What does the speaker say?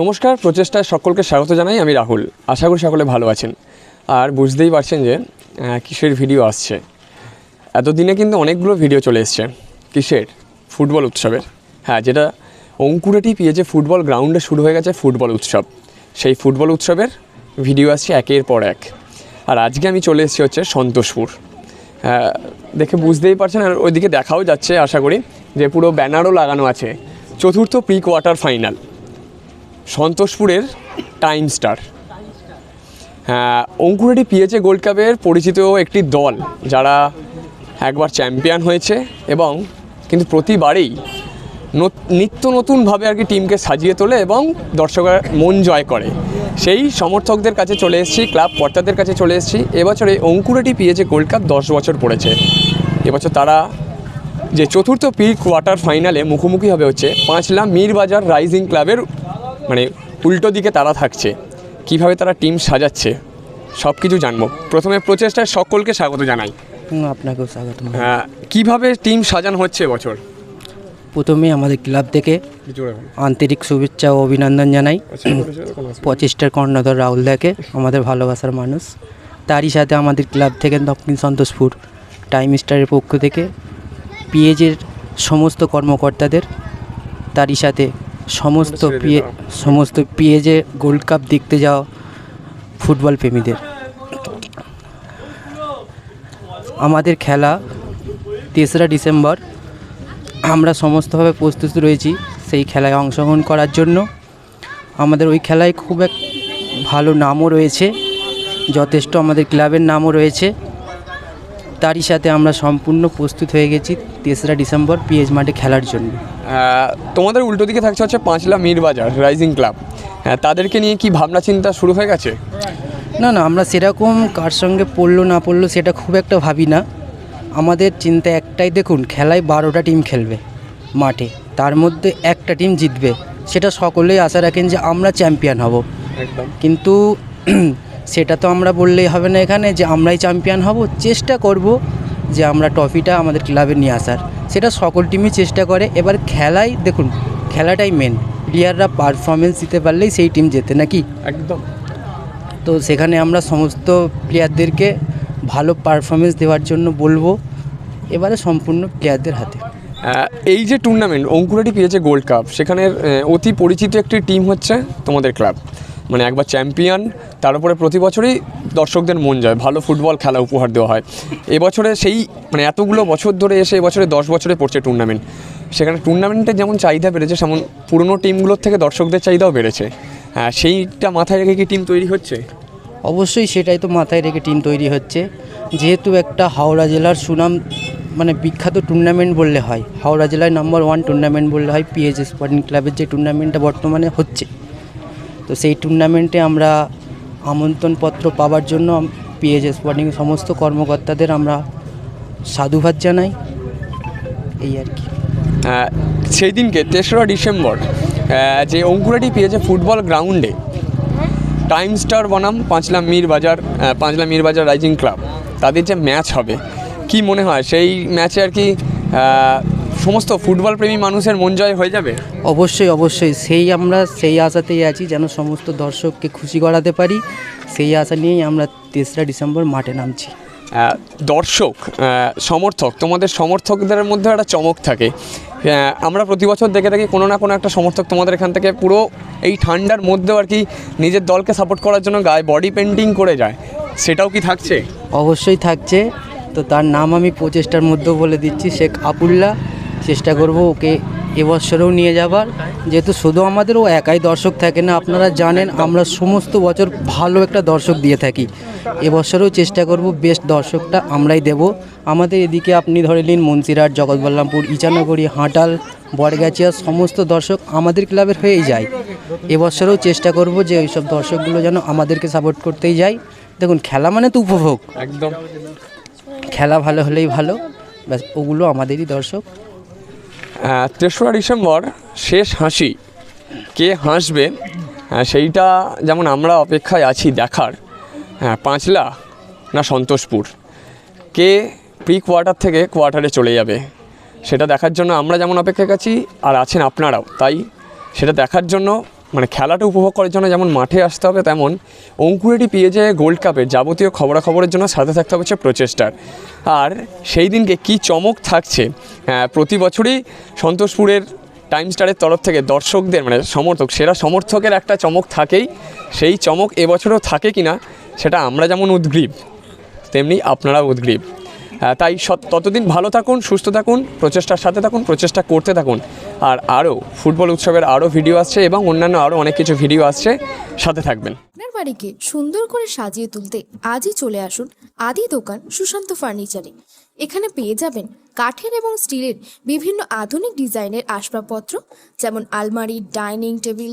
নমস্কার, প্রচেষ্টায় সকলকে স্বাগত জানাই আমি রাহুল। আশা করি সকলে ভালো আছেন। আর বুঝতেই পারছেন যে কিসের ভিডিও আসছে। এতদিনে কিন্তু অনেকগুলো ভিডিও চলে এসছে। কিসের? ফুটবল উৎসবের। হ্যাঁ যেটা অঙ্কুরেটি পিএজে ফুটবল গ্রাউন্ডে শুরু হয়ে গেছে ফুটবল উৎসব। সেই ফুটবল উৎসবের ভিডিও আসছে একের পর এক। আর আজকে আমি চলে এসেছি হচ্ছে সন্তোষপুর। দেখে বুঝতেই পারছেন আর ওইদিকে দেখাও যাচ্ছে, আশা করি, যে পুরো ব্যানারও লাগানো আছে। চতুর্থ প্রি কোয়ার্টার ফাইনাল। সন্তোষপুরের টাইম স্টার। হ্যাঁ অঙ্কুরেটি পিএচএ গোল্ড কাপের পরিচিত একটি দল যারা একবার চ্যাম্পিয়ন হয়েছে এবং কিন্তু প্রতিবারেই নত- নিত্য নতুনভাবে আর কি টিমকে সাজিয়ে তোলে এবং দর্শকের মন জয় করে। সেই সমর্থকদের কাছে চলে এসেছি, ক্লাব কর্তাদের কাছে চলে এসেছি। এবছরে অঙ্কুরেটি পিএচএ গোল্ড কাপ দশ বছর পড়েছে। এবছর তারা যে চতুর্থ প্রি কোয়ার্টার ফাইনালে মুখোমুখি হবে হচ্ছে পাঁচলা মীরবাজার রাইজিং ক্লাবের মানে উল্টো দিকে তারা থাকছে কীভাবে তারা টিম সাজাচ্ছে সব কিছু জানব। প্রথমে প্রচেষ্টায় সকলকে স্বাগত জানাই। আপনাকেও স্বাগত। হ্যাঁ, কীভাবে টিম সাজানো হচ্ছে বছর প্রথমে আমাদের ক্লাব থেকে আন্তরিক শুভেচ্ছা ও অভিনন্দন জানাই। পঁচিশটার কর্ণধর রাহুল দাকে আমাদের ভালোবাসার মানুষ। তারই সাথে আমাদের ক্লাব থেকে দক্ষিণ সন্তোষপুর টাইম স্টারের পক্ষ থেকে পিএজের সমস্ত কর্মকর্তাদের তারই সাথে সমস্ত পিএ সমস্ত পিএজে গোল্ড কাপ দেখতে যাওয়া ফুটবল প্রেমীদের। আমাদের খেলা তেসরা ডিসেম্বর। আমরা সমস্তভাবে প্রস্তুত রয়েছি সেই খেলায় অংশগ্রহণ করার জন্য। আমাদের ওই খেলায় খুব এক ভালো নামও রয়েছে যথেষ্ট আমাদের ক্লাবের নামও রয়েছে। তারই সাথে আমরা সম্পূর্ণ প্রস্তুত হয়ে গেছি তেসরা ডিসেম্বর পিএইচ মাঠে খেলার জন্য। তোমাদের উল্টো দিকে থাকছে হচ্ছে পাঁচলা মীরবাজার রাইজিং ক্লাব হ্যাঁ, তাদেরকে নিয়ে কি ভাবনা চিন্তা শুরু হয়ে গেছে? না না আমরা সেরকম কার সঙ্গে পড়ল না পড়ল সেটা খুব একটা ভাবি না। আমাদের চিন্তা একটাই দেখুন খেলায় বারোটা টিম খেলবে মাঠে তার মধ্যে একটা টিম জিতবে। সেটা সকলেই আশা রাখেন যে আমরা চ্যাম্পিয়ন হব। কিন্তু সেটা তো আমরা বললেই হবে না এখানে যে আমরাই চ্যাম্পিয়ন হব। চেষ্টা করব যে আমরা ট্রফিটা আমাদের ক্লাবে নিয়ে আসার। সেটা সকল টিমই চেষ্টা করে। এবার খেলাই দেখুন খেলাটাই মেন প্লেয়াররা পারফরমেন্স দিতে পারলেই সেই টিম জেতে নাকি? একদম। তো সেখানে আমরা সমস্ত প্লেয়ারদেরকে ভালো পারফরমেন্স দেওয়ার জন্য বলব। এবারে সম্পূর্ণ প্লেয়ারদের হাতে। এই যে টুর্নামেন্ট অঙ্কুরাটি পেয়েছে গোল্ড কাপ সেখানের অতি পরিচিত একটি টিম হচ্ছে তোমাদের ক্লাব মানে একবার চ্যাম্পিয়ন তার উপরে প্রতি বছরই দর্শকদের মন যায়, ভালো ফুটবল খেলা উপহার দেওয়া হয়। এবছরে সেই মানে এতগুলো বছর ধরে এসে এবছরে দশ বছরে পড়ছে টুর্নামেন্ট সেখানে টুর্নামেন্টের যেমন চাহিদা বেড়েছে, সেমন পুরনো টিমগুলোর থেকে দর্শকদের চাহিদাও বেড়েছে। হ্যাঁ সেইটা মাথায় রেখে কি টিম তৈরি হচ্ছে? অবশ্যই সেটাই তো মাথায় রেখে টিম তৈরি হচ্ছে। যেহেতু একটা হাওড়া জেলার সুনাম মানে বিখ্যাত টুর্নামেন্ট বললে হয়, হাওড়া জেলায় নাম্বার ওয়ান টুর্নামেন্ট বললে হয় পিএইচ স্পোর্টিং ক্লাবের যে টুর্নামেন্টটা বর্তমানে হচ্ছে। তো সেই টুর্নামেন্টে আমরা আমন্ত্রণপত্র পাওয়ার জন্য পিএইচ স্পোর্টিং সমস্ত কর্মকর্তাদের আমরা সাধুবাদ জানাই। এই আর কি। সেই দিনকে তেসরা ডিসেম্বর যে অঙ্কুরাটি পেয়েছে ফুটবল গ্রাউন্ডে টাইম স্টার বনাম, পাঁচলা মীর বাজার পাঁচলা মীর বাজার রাইজিং ক্লাব তাদের যে ম্যাচ হবে, কি মনে হয়? সেই ম্যাচে আর কি সমস্ত ফুটবল প্রেমী মানুষের মন জয় হয়ে যাবে? অবশ্যই অবশ্যই। সেই আমরা সেই আশাতেই আছি যেন সমস্ত দর্শককে খুশি করাতে পারি। সেই আশা নিয়েই আমরা তেসরা ডিসেম্বর মাঠে নামছি। দর্শক সমর্থক তোমাদের সমর্থকদের মধ্যে একটা চমক থাকে। আমরা প্রতি বছর দেখে থাকি কোনো না কোনো একটা সমর্থক তোমাদের এখান থেকে পুরো এই ঠান্ডার মধ্যেও আর কি নিজের দলকে সাপোর্ট করার জন্য গায়ে বডি পেন্টিং করে যায়। সেটাও কি থাকছে? অবশ্যই থাকছে। তো তার নাম আমি প্রচেষ্টার মধ্যেও বলে দিচ্ছি শেখ আবুল্লাহ। চেষ্টা করব ওকে এবছরেও নিয়ে যাবার। যেহেতু শুধু আমাদের ও একাই দর্শক থাকে না আপনারা জানেন আমরা সমস্ত বছর ভালো একটা দর্শক দিয়ে থাকি। এবছরেও চেষ্টা করব বেস্ট দর্শকটা আমরাই দেব। আমাদের এদিকে আপনি ধরে নিন মুন্সিরহাট জগৎবল্লভপুর ইচানগরী হাঁটাল বটগাছিয়া সমস্ত দর্শক আমাদের ক্লাবের হয়েই যায়। এবছরেও চেষ্টা করব যে ওইসব দর্শকগুলো যেন আমাদেরকে সাপোর্ট করতেই যায়। দেখুন খেলা মানে তো উপভোগ। একদম। খেলা ভালো হলেই ভালো। ব্যাস ওগুলো আমাদেরই দর্শক। তেসরা ডিসেম্বর শেষ হাসি। কে হাসবে? আহ, সেইটা যেমন আমরা অপেক্ষায় আছি দেখার। হ্যাঁ পাঁচলা না সন্তোষপুর। কে প্রি কোয়ার্টার থেকে কোয়ার্টারে চলে যাবে? সেটা দেখার জন্য আমরা যেমন অপেক্ষায় আছি আর আছেন আপনারাও। তাই সেটা দেখার জন্য মানে খেলাটা উপভোগ করার জন্য যেমন মাঠে আসতে হবে তেমন অঙ্কুরেটি পেয়ে যায় গোল্ড কাপের যাবতীয় খবরাখবরের জন্য সাথে থাকতে হচ্ছে প্রচেষ্টার। আর সেই দিনকে কি চমক থাকছে? হ্যাঁ, প্রতি বছরই সন্তোষপুরের টাইম স্টারের তরফ থেকে দর্শকদের মানে সমর্থক সেরা সমর্থকের একটা চমক থাকেই। সেই চমক এবছরও থাকে কি না সেটা আমরা যেমন উদ্গ্রীব তেমনি আপনারা উদ্গ্রীব। তাই ততদিন ভালো থাকুন, সুস্থ থাকুন, প্রচেষ্টার সাথে থাকুন, প্রচেষ্টা করতে থাকুন। আর আরও ফুটবল উৎসবের আরও ভিডিও আসছে এবং অন্যান্য আরও অনেক কিছু ভিডিও আসছে, সাথে থাকবেন। আপনার বাড়িকে সুন্দর করে সাজিয়ে তুলতে আজই চলে আসুন আদি দোকান সুশান্ত ফার্নিচারে। এখানে পেয়ে যাবেন কাঠের এবং স্টিলের বিভিন্ন আধুনিক ডিজাইনের আসবাবপত্র, যেমন আলমারি, ডাইনিং টেবিল